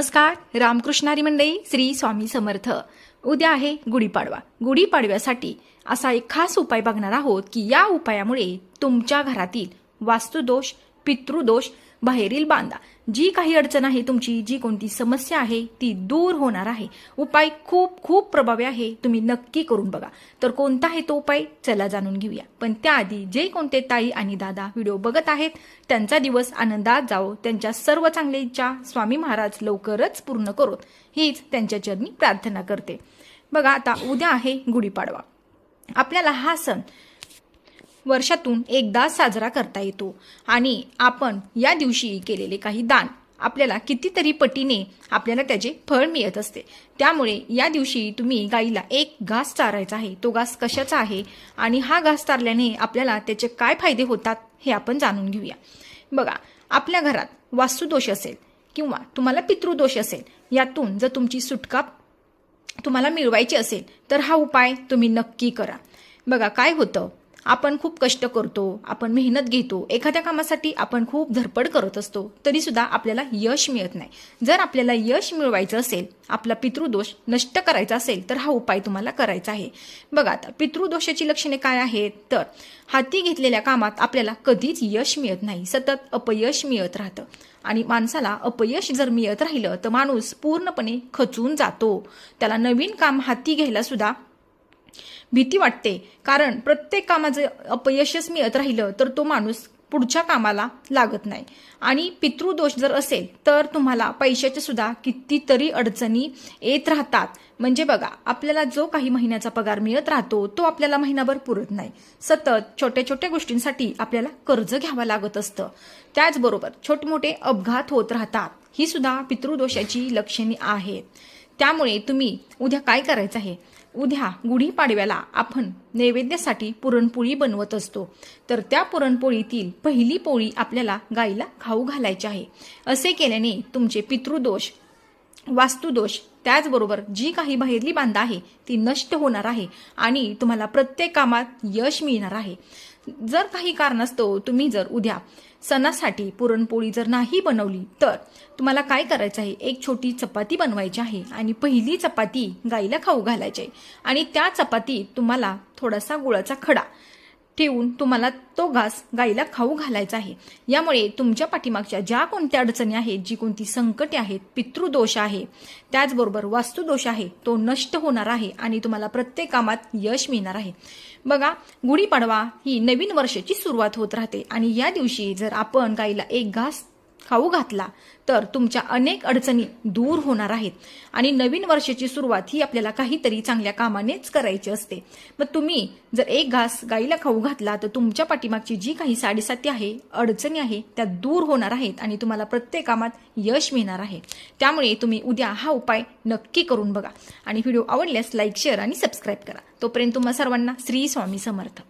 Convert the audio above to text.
नमस्कार रामकृष्णारी मंडळी श्री स्वामी समर्थ. उद्या आहे गुढीपाडवा. गुढीपाडव्यासाठी असा एक खास उपाय बघणार आहोत की या उपायामुळे तुमच्या घरातील वास्तुदोष पितृदोष बाहेरील बांधा. जी काही अडचण आहे तुमची जी कोणती समस्या आहे ती दूर होणार आहे. उपाय खूप खूप प्रभावी आहे. तुम्ही नक्की करून बघा. तर कोणता आहे तो उपाय? चला जाणून घेऊया. पण त्याआधी जे कोणते ताई आणि दादा व्हिडिओ बघत आहेत त्यांचा दिवस आनंदात जावो. त्यांच्या सर्व चांगल्या इच्छा स्वामी महाराज लवकरच पूर्ण करोत. हीच त्यांच्या चरणी प्रार्थना करते. बघा आता उद्या आहे गुढीपाडवा. आपल्याला हा सण वर्षातून एकदा साजरा करता येतो. आणि आपण या दिवशी केलेले काही दान. आपल्याला कितीतरी पटीने आपल्याला त्याचे फळ मिळत असते. त्यामुळे या दिवशी तुम्ही गाईला एक घास चारायचा आहे. तो घास कशाचा आहे आणि हा घास चारल्याने आपल्याला त्याचे काय फायदे होतात हे आपण जाणून घेऊया. बघा आपल्या घरात वास्तुदोष असेल किंवा तुम्हाला पितृदोष असेल यातून जर तुमची सुटका तुम्हाला मिळवायची असेल तर हा उपाय तुम्ही नक्की करा. बघा काय होतं? आपण खूप कष्ट करतो आपण मेहनत घेतो एखाद्या कामासाठी आपण खूप धडपड करत असतो तरी सुद्धा आपल्याला यश मिळत नाही. जर आपल्याला यश मिळवायचं असेल आपला पितृदोष नष्ट करायचा असेल तर हा उपाय तुम्हाला करायचा आहे. बघा आता पितृदोषाची लक्षणे काय आहेत? तर हाती घेतलेल्या कामात आपल्याला कधीच यश मिळत नाही सतत अपयश मिळत राहतं. आणि माणसाला अपयश जर मिळत राहिलं तर माणूस पूर्णपणे खचून जातो. त्याला नवीन काम हाती घ्यायला सुद्धा भीती वाटते. कारण प्रत्येक कामाचं अपयशच मिळत राहिलं तर तो माणूस पुढच्या कामाला लागत नाही. आणि पितृदोष जर असेल तर तुम्हाला पैशाच्या सुद्धा कितीतरी अडचणी येत राहतात. म्हणजे बघा आपल्याला जो काही महिन्याचा पगार मिळत राहतो तो आपल्याला महिनाभर पुरत नाही. सतत छोट्या छोट्या गोष्टींसाठी आपल्याला कर्ज घ्यावं लागत असतं. त्याचबरोबर छोटे मोठे अपघात होत राहतात. ही सुद्धा पितृदोषाची लक्षणे आहेत. त्यामुळे तुम्ही उद्या काय करायचं आहे? उद्या गुढीपाडव्याला आपण नैवेद्यासाठी पुरणपोळी बनवत असतो. तर त्या पुरणपोळीतील पहिली पोळी आपल्याला गाईला खाऊ घालायची आहे. असे केल्याने तुमचे पितृदोष वास्तुदोष. त्याचबरोबर जी काही बाहेरली बांधा आहे ती नष्ट होणार आहे आणि तुम्हाला प्रत्येक कामात यश मिळणार आहे. जर काही कारणास्तव तुम्ही जर उद्या सणासाठी पुरणपोळी जर नाही बनवली तर तुम्हाला काय करायचं आहे? एक छोटी चपाती बनवायची आहे आणि पहिली चपाती गाईला खाऊ घालायची आहे. आणि त्या चपातीत तुम्हाला थोडासा गुळाचा खडा ठेवून तुम्हाला तो घास गाईला खाऊ घालायचा आहे. यामुळे तुमच्या पाठीमागच्या ज्या कोणत्या अडचणी आहेत जी कोणती संकटे आहेत पितृदोष आहे त्याचबरोबर वास्तुदोष आहे तो नष्ट होणार आहे आणि तुम्हाला प्रत्येक कामात यश मिळणार आहे. बघा गुढीपाडवा ही नवीन वर्षाची सुरुवात होत राहते आणि या दिवशी जर आपण गाईला एक घास खाऊ घातला तर तुमच्या अनेक अडचणी दूर होणार आहेत. आणि नवीन वर्षाची सुरुवात ही आपल्याला काहीतरी चांगल्या कामानेच करायची असते. मग तुम्ही जर एक घास गाईला खाऊ घातला तर तुमच्या पाठीमागची जी काही साडेसाती आहे अडचणी आहे त्या दूर होणार आहेत आणि तुम्हाला प्रत्येक कामात यश मिळणार आहे. त्यामुळे तुम्ही उद्या हा उपाय नक्की करून बघा. आणि व्हिडिओ आवडल्यास लाईक शेअर आणि सबस्क्राईब करा. तोपर्यंत तुम्हा सर्वांना श्री स्वामी समर्थ.